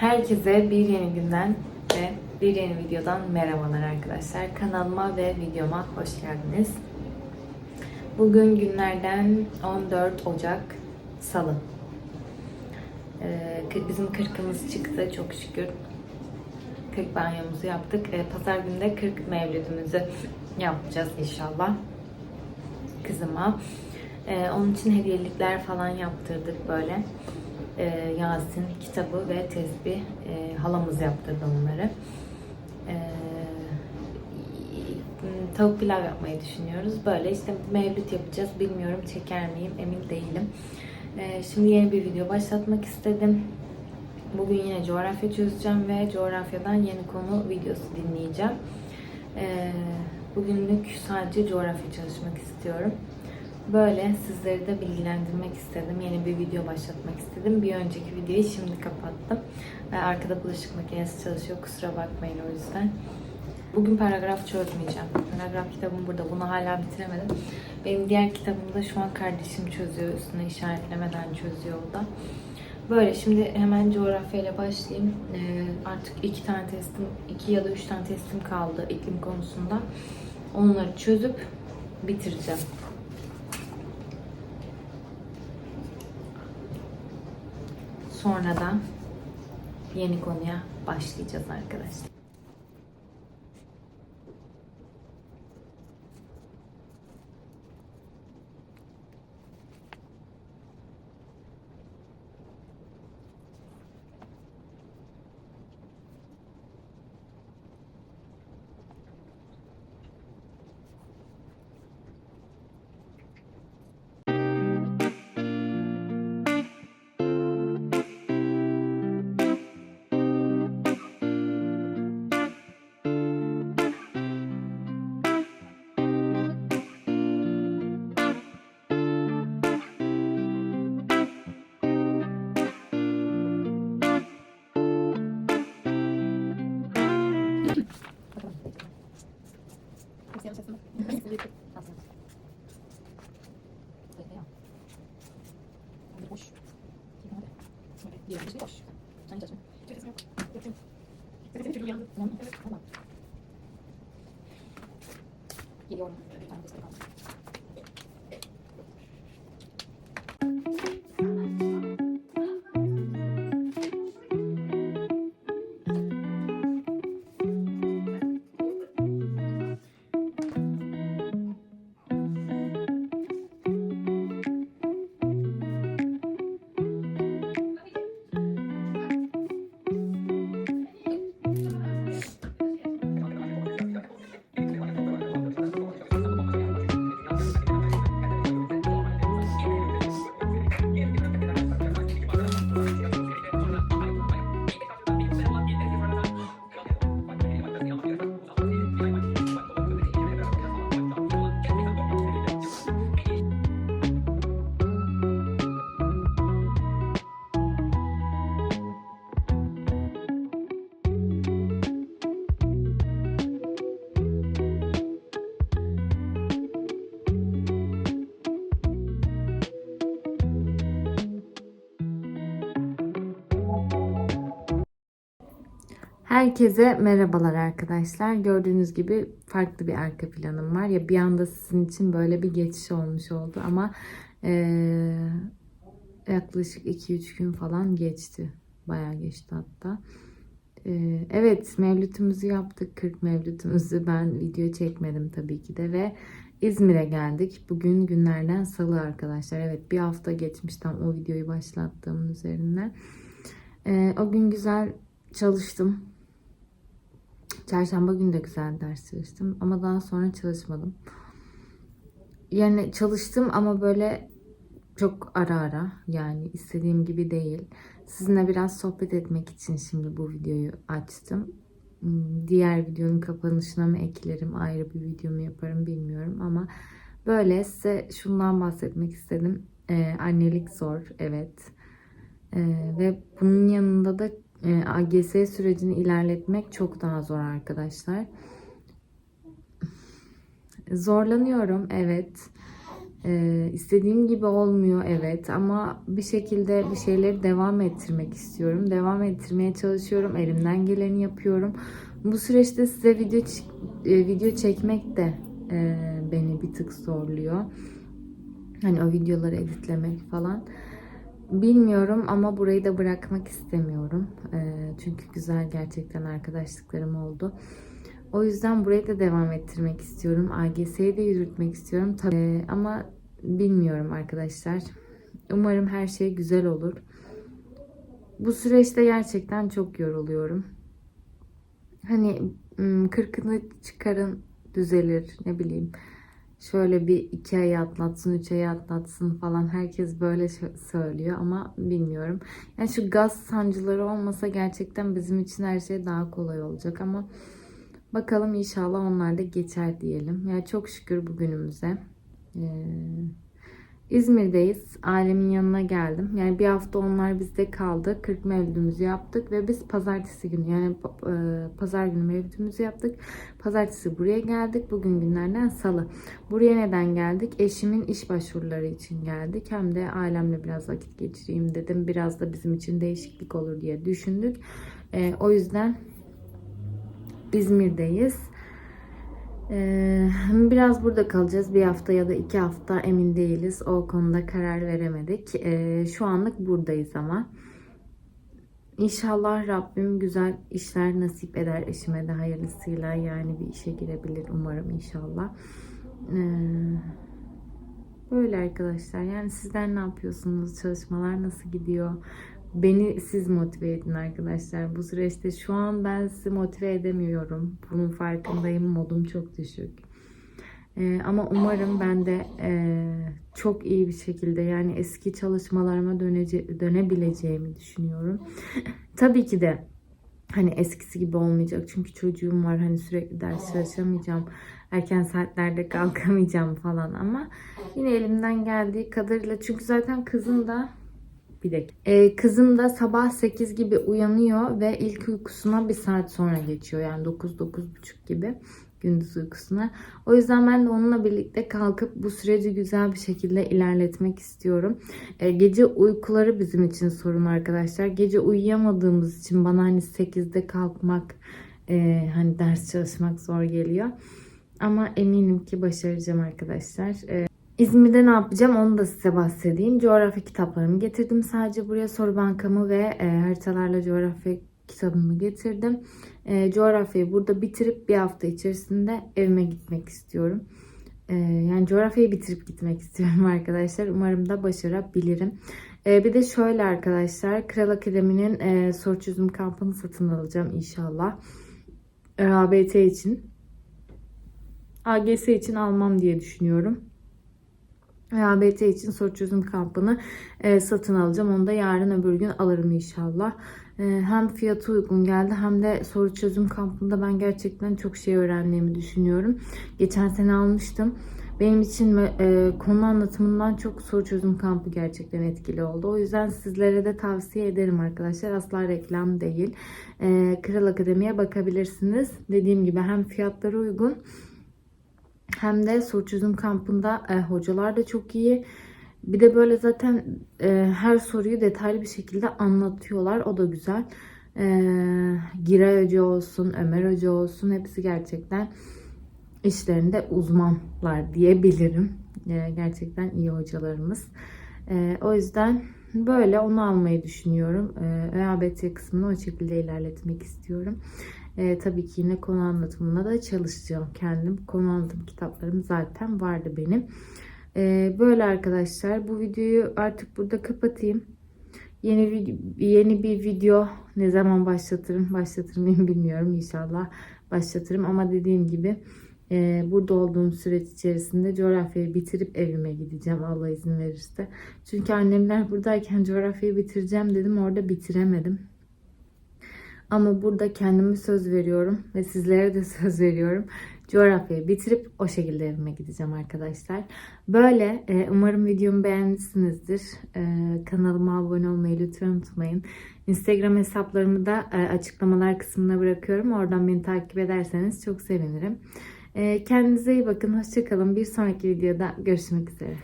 Herkese bir yeni günden ve bir yeni videodan merhabalar arkadaşlar. Kanalıma ve videoma hoş geldiniz. Bugün günlerden 14 Ocak Salı. Ee, bizim kırkımız çıktı çok şükür. Kırk banyomuzu yaptık. Ee, Pazar günü de kırk mevlüdümüzü yapacağız inşallah kızıma. Ee, onun için hediyelikler falan yaptırdık böyle. Ee, Yasin kitabı ve tesbih e, halamız yaptırdı onları. Ee, tavuk pilav yapmayı düşünüyoruz. Böyle işte mevlüt yapacağız. Bilmiyorum çeker miyim emin değilim. Ee, şimdi yeni bir video başlatmak istedim. Bugün yine coğrafya çözeceğim ve coğrafyadan yeni konu videosu dinleyeceğim. Ee, bugünlük sadece coğrafya çalışmak istiyorum. Böyle sizleri de bilgilendirmek istedim. Yeni bir video başlatmak istedim. Bir önceki videoyu şimdi kapattım. Ve arkada bulaşık makinesi çalışıyor. Kusura bakmayın o yüzden. Bugün paragraf çözmeyeceğim. Paragraf kitabım burada. Bunu hala bitiremedim. Benim diğer kitabımda şu an kardeşim çözüyor. Üstüne işaretlemeden çözüyor o da. Böyle şimdi hemen coğrafyayla başlayayım. Ee, artık iki tane testim, iki ya da üç tane testim kaldı iklim konusunda. Onları çözüp bitireceğim. Sonra da yeni konuya başlayacağız arkadaşlar. Di dalam segi dosa. Herkese merhabalar arkadaşlar. Gördüğünüz gibi farklı bir arka planım var. Ya bir anda sizin için böyle bir geçiş olmuş oldu ama eee, yaklaşık 2-3 gün falan geçti. Bayağı geçti hatta. Eee, evet mevlütümüzü yaptık. 40 mevlütümüzü ben video çekmedim tabii ki de ve İzmir'e geldik. Bugün günlerden salı arkadaşlar. Evet bir hafta geçmiş tam o videoyu başlattığımın üzerinden. Eee, o gün güzel çalıştım. Çarşamba günü de güzel ders çalıştım ama daha sonra çalışmadım. Yani çalıştım ama böyle çok ara ara yani istediğim gibi değil. Sizinle biraz sohbet etmek için şimdi bu videoyu açtım. Hmm, Diğer videonun kapanışına mı eklerim, ayrı bir video mu yaparım bilmiyorum ama böyle size şundan bahsetmek istedim. Ee, annelik zor, evet. Ee, ve bunun yanında da e, AGS sürecini ilerletmek çok daha zor arkadaşlar. Zorlanıyorum evet. Ee, istediğim gibi olmuyor evet ama bir şekilde bir şeyleri devam ettirmek istiyorum. Devam ettirmeye çalışıyorum. Elimden geleni yapıyorum. Bu süreçte size video e, video çekmek de e, beni bir tık zorluyor. Hani o videoları editlemek falan. Bilmiyorum ama burayı da bırakmak istemiyorum. Ee, çünkü güzel gerçekten arkadaşlıklarım oldu. O yüzden burayı da devam ettirmek istiyorum. AGS'yi de yürütmek istiyorum. Tabii Ee, ama bilmiyorum arkadaşlar. Umarım her şey güzel olur. Bu süreçte gerçekten çok yoruluyorum. Hani kırkını çıkarın düzelir ne bileyim. Şöyle bir iki ay atlatsın, üç ay atlatsın falan herkes böyle söylüyor ama bilmiyorum. Yani şu gaz sancıları olmasa gerçekten bizim için her şey daha kolay olacak ama bakalım inşallah onlar da geçer diyelim. Yani çok şükür bugünümüze. Ee, İzmir'deyiz. Ailemin yanına geldim. Yani bir hafta onlar bizde kaldı. 40 mevlüdümüzü yaptık ve biz pazartesi günü yani e, pazar günü mevlüdümüzü yaptık. Pazartesi buraya geldik. Bugün günlerden salı. Buraya neden geldik? Eşimin iş başvuruları için geldik. Hem de ailemle biraz vakit geçireyim dedim. Biraz da bizim için değişiklik olur diye düşündük. E, o yüzden İzmir'deyiz. Ee, biraz burada kalacağız. Bir hafta ya da iki hafta emin değiliz. O konuda karar veremedik. Ee, şu anlık buradayız ama. İnşallah Rabbim güzel işler nasip eder eşime de hayırlısıyla. Yani bir işe girebilir umarım inşallah. Ee, böyle arkadaşlar. Yani sizler ne yapıyorsunuz? Çalışmalar nasıl gidiyor? Beni siz motive edin arkadaşlar. Bu süreçte şu an ben sizi motive edemiyorum. Bunun farkındayım. Modum çok düşük. Ee, ama umarım ben de e, çok iyi bir şekilde yani eski çalışmalarıma dönece- dönebileceğimi düşünüyorum. Tabii ki de hani eskisi gibi olmayacak. Çünkü çocuğum var. Hani sürekli ders çalışamayacağım. Erken saatlerde kalkamayacağım falan ama yine elimden geldiği kadarıyla çünkü zaten kızım da dakika. Ee, kızım da sabah 8 gibi uyanıyor ve ilk uykusuna bir saat sonra geçiyor. Yani 9-9.30 gibi gündüz uykusuna. O yüzden ben de onunla birlikte kalkıp bu süreci güzel bir şekilde ilerletmek istiyorum. Ee, gece uykuları bizim için sorun arkadaşlar. Gece uyuyamadığımız için bana hani 8'de kalkmak, e, hani ders çalışmak zor geliyor. Ama eminim ki başaracağım arkadaşlar. Ee, İzmir'de ne yapacağım onu da size bahsedeyim. Coğrafya kitaplarımı getirdim sadece buraya. Soru bankamı ve e, haritalarla coğrafya kitabımı getirdim. E, coğrafyayı burada bitirip bir hafta içerisinde evime gitmek istiyorum. E, yani coğrafyayı bitirip gitmek istiyorum arkadaşlar. Umarım da başarabilirim. E, bir de şöyle arkadaşlar. Kral Akademi'nin e, soru çözüm kampını satın alacağım inşallah. ÖABT için. AGS için almam diye düşünüyorum. ABT için soru çözüm kampını e, satın alacağım. Onu da yarın öbür gün alırım inşallah. E, hem fiyatı uygun geldi hem de soru çözüm kampında ben gerçekten çok şey öğrendiğimi düşünüyorum. Geçen sene almıştım. Benim için e, konu anlatımından çok soru çözüm kampı gerçekten etkili oldu. O yüzden sizlere de tavsiye ederim arkadaşlar. Asla reklam değil. E, Kral Akademi'ye bakabilirsiniz. Dediğim gibi hem fiyatları uygun hem de soru çözüm kampında e, hocalar da çok iyi. Bir de böyle zaten e, her soruyu detaylı bir şekilde anlatıyorlar. O da güzel. E, Giray Hoca olsun, Ömer Hoca olsun hepsi gerçekten işlerinde uzmanlar diyebilirim. E, gerçekten iyi hocalarımız. E, o yüzden böyle onu almayı düşünüyorum. E, ÖABT kısmını o şekilde ilerletmek istiyorum. E, tabii ki yine konu anlatımına da çalışacağım kendim. Konu anlatım kitaplarım zaten vardı benim. E, böyle arkadaşlar bu videoyu artık burada kapatayım. Yeni yeni bir video ne zaman başlatırım başlatır mıyım bilmiyorum inşallah başlatırım ama dediğim gibi e, burada olduğum süreç içerisinde coğrafyayı bitirip evime gideceğim Allah izin verirse. Çünkü annemler buradayken coğrafyayı bitireceğim dedim orada bitiremedim. Ama burada kendime söz veriyorum ve sizlere de söz veriyorum. Coğrafyayı bitirip o şekilde evime gideceğim arkadaşlar. Böyle e, umarım videomu beğenmişsinizdir. E, kanalıma abone olmayı lütfen unutmayın. Instagram hesaplarımı da e, açıklamalar kısmına bırakıyorum. Oradan beni takip ederseniz çok sevinirim. Ee, kendinize iyi bakın. Hoşçakalın. Bir sonraki videoda görüşmek üzere.